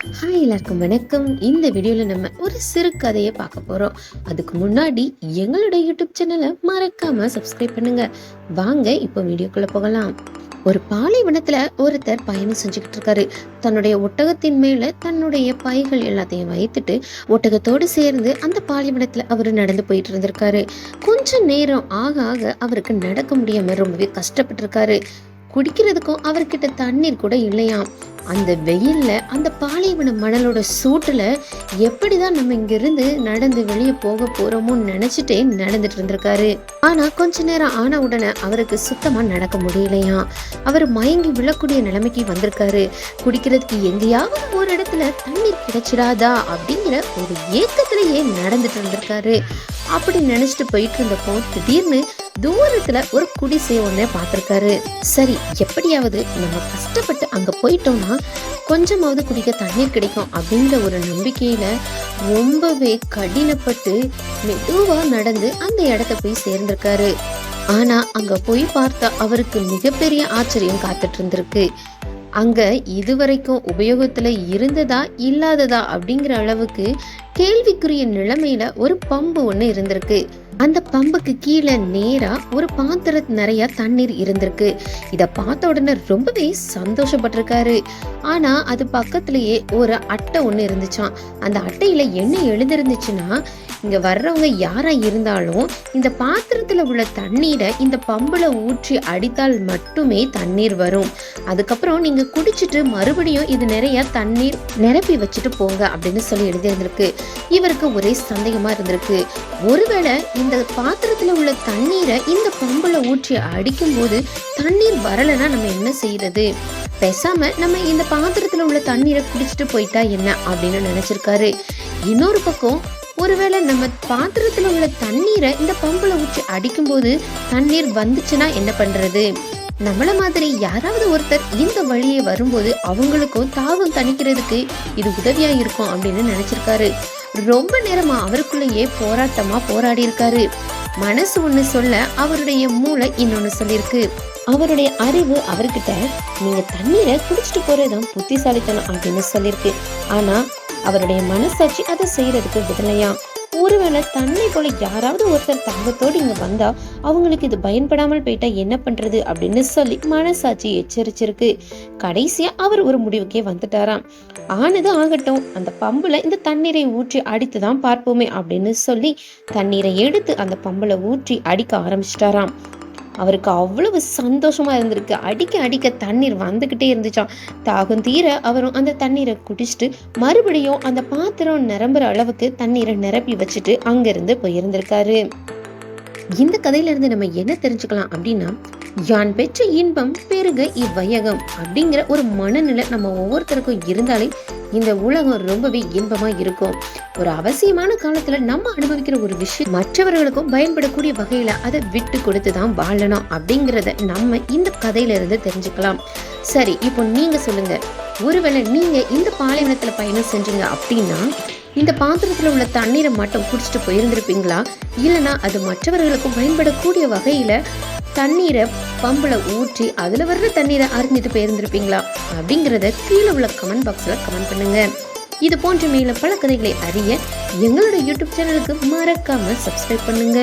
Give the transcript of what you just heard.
Hi எல்லாருக்கும் வணக்கம். இந்த வீடியோவில் நம்ம ஒரு சிறு கதையை பார்க்க போகிறோம் அதுக்கு முன்னாடி எங்களோட யூடியூப் சேனலை மறக்காம சப்ஸ்கிரைப் பண்ணுங்க. வாங்க இப்போ வீடியோக்குள்ள போகலாம். ஒரு பாலைவனத்துல ஒருத்தர் பயணம் செஞ்சுக்கிட்டு இருக்காரு. தன்னுடைய ஒட்டகத்தின் மேல தன்னுடைய பைகள் எல்லாத்தையும் வைத்துட்டு ஒட்டகத்தோடு சேர்ந்து அந்த பாலைவனத்துல அவர் நடந்து போயிட்டு இருந்திருக்காரு. கொஞ்ச நேரம் ஆக ஆக அவருக்கு நடக்க முடியாம ரொம்பவே கஷ்டப்பட்டிருக்காரு. குடிக்கிறதுக்கும் அவர்கிட்ட தண்ணீர் கூட இல்லையாம். அந்த வெயிலில் அந்த பாலைவன மணலோட சூட்டில் எப்படி தான் நம்ம இங்கிருந்து நடந்து வெளியே போக போகிறோமோன்னு நினச்சிட்டே நடந்துட்டு இருந்திருக்காரு. ஆனால் கொஞ்ச நேரம் ஆன உடனே அவருக்கு சுத்தமாக நடக்க முடியலையாம் அவர் மயங்கி விழக்கூடிய நிலைமைக்கு வந்திருக்காரு. குடிக்கிறதுக்கு எங்கேயாவது ஒரு இடத்துல தண்ணீர் கிடைச்சிடாதா அப்படிங்கிற ஒரு ஏக்கத்திலேயே நடந்துட்டு இருந்திருக்காரு அப்படி நினச்சிட்டு போயிட்டு இருந்தப்போ திடீர்னு தூரத்துல ஒரு குடிசை ஒண்ணே பார்த்திருக்காரு. சரி எப்படியாவது நம்ம கஷ்டப்பட்டு அங்க போயிட்டோம்னா கொஞ்சமாவது குடிக்க தண்ணீர் கிடைக்கும் அப்படின்ற ஒரு நம்பிக்கையில ரொம்பவே கடினப்பட்டு மெதுவா நடந்து அந்த இடத்த போய் சேர்ந்திருக்காரு. ஆனா அங்க போய் பார்த்தா அவருக்கு மிகப்பெரிய ஆச்சரியம் காத்துட்டு இருந்திருக்கு அங்க இதுவரைக்கும் உபயோகத்துல இருந்ததா இல்லாததா அப்படிங்கிற அளவுக்கு கேள்விக்குரிய நிலைமையில ஒரு பம்பு ஒன்று இருந்திருக்கு. அந்த பம்புக்கு கீழே நேரா ஒரு பாத்திர நிறைய தண்ணீர் இருந்திருக்கு. இத பார்த்த உடனே ரொம்பவே சந்தோஷப்பட்டிருக்காரு. ஆனா அது பக்கத்திலேயே ஒரு அட்டை ஒண்ணு இருந்துச்சாம். அந்த அட்டையில என்ன எழுந்திருந்துச்சுன்னா இங்கே வர்றவங்க யாராக இருந்தாலும் இந்த பாத்திரத்தில் உள்ள தண்ணீரை இந்த பம்பில் ஊற்றி அடித்தால் மட்டுமே தண்ணீர் வரும். அதுக்கப்புறம் நீங்கள் குடிச்சிட்டு மறுபடியும் இது நிறைய தண்ணீர் நிரப்பி வச்சுட்டு போங்க அப்படின்னு சொல்லி எழுதியிருந்திருக்கு. இவருக்கு ஒரே சந்தேகமா இருந்திருக்கு. ஒருவேளை இந்த பாத்திரத்தில் உள்ள தண்ணீரை இந்த பம்பில் ஊற்றி அடிக்கும்போது தண்ணீர் வரலைன்னா நம்ம என்ன செய்யறது? பேசாமல் நம்ம இந்த பாத்திரத்தில் உள்ள தண்ணீரை குடிச்சிட்டு போயிட்டா என்ன அப்படின்னு நினச்சிருக்காரு. இன்னொரு பக்கம் ஒருவேளை நம்ம பாத்திரத்துல உள்ள தண்ணீரை இந்த பம்புல ஊற்றி அடிக்கும்போது தண்ணீர் வந்துச்சுன்னா என்ன பண்றது? நம்மள மாதிரி யாராவது ஒருத்தர் இந்த வழியே வரும்போது அவங்களுக்கும் தாகம் தணிக்கிறதுக்கு இது உதவியா இருக்கும் அப்படின்னு நினைச்சிருக்காரு. ரொம்ப நேரமா அவருக்குள்ளேயே போராட்டமா போராடி இருக்காரு மனசு ஒண்ணு சொல்ல அவருடைய மூளை இன்னொன்னு சொல்லியிருக்கு. அவருடைய அறிவு அவர்கிட்ட நீங்க தண்ணீரை குடிச்சிட்டு போறதுதான் புத்திசாலித்தனம் அப்படின்னு சொல்லியிருக்கு. ஆனா அவருடைய மனசாட்சி அதை செய்யறதுக்கு விடலையாம் ஒருவேளை தன்னை போல யாராவது ஒருத்தர் தாகத்தோடு இங்க வந்தா அவங்களுக்கு இது பயன்படாமல் போயிட்டா என்ன பண்றது அப்படின்னு சொல்லி மனசாட்சி எச்சரிச்சிருக்கு. கடைசியா அவர் ஒரு முடிவுக்கே வந்துட்டாராம். ஆனது ஆகட்டும் அந்த பம்புல இந்த தண்ணீரை ஊற்றி அடித்துதான் பார்ப்போமே அப்படின்னு சொல்லி தண்ணீரை எடுத்து அந்த பம்புல ஊற்றி அடிக்க ஆரம்பிச்சிட்டாராம். அவருக்கு அவ்வளவு சந்தோஷமா இருந்திருக்கு. அடிக்க அடிக்க தண்ணீர் வந்துகிட்டே இருந்துச்சாம். தாகம் தீர அவரும் அந்த தண்ணீரை குடிச்சிட்டு மறுபடியும் அந்த பாத்திரம் நிரம்புற அளவுக்கு தண்ணீரை நிரப்பி வச்சுட்டு அங்கிருந்து போயிருந்திருக்காரு. இந்த கதையில இருந்து நம்ம என்ன தெரிஞ்சுக்கலாம் அப்படின்னா யான் பெற்ற இன்பம் பெருக இவ்வையகம் அப்படிங்கிற ஒரு மனநிலை நம்ம ஒவ்வொருத்தருக்கும் இருந்தாலே இந்த உலகம் ரொம்பவே இன்பமா இருக்கும். ஒரு அவசியமான காலத்துல நம்ம அனுபவிக்கிற ஒரு விஷயம் மற்றவர்களுக்கும் பயன்படக்கூடிய வகையில அதை விட்டு கொடுத்து தான் வாழணும் அப்படிங்கிறத நம்ம இந்த கதையில இருந்து தெரிஞ்சுக்கலாம். சரி இப்போ நீங்க சொல்லுங்க. ஒருவேளை நீங்க இந்த பாலைவனத்துல பயணம் செஞ்சீங்க அப்படின்னா இந்த பாத்திரத்துல உள்ள தண்ணீரை மட்டும் குடிச்சிட்டு போயிருந்திருப்பீங்களா? இல்லனா அது மற்றவர்களுக்கும் பயன்படக்கூடிய வகையில தண்ணீரை பம்புல ஊற்றி அதுல வர்ற தண்ணீரை அருந்திட்டு போயிருந்திருப்பீங்களா அப்படிங்கிறத கீழே உள்ள கமெண்ட் பாக்ஸ்ல கமெண்ட் பண்ணுங்க. இது போன்ற மேலும் பல கதைகளை அறிய எங்களோட யூடியூப் சேனலுக்கு மறக்காமல் சப்ஸ்கிரைப் பண்ணுங்க.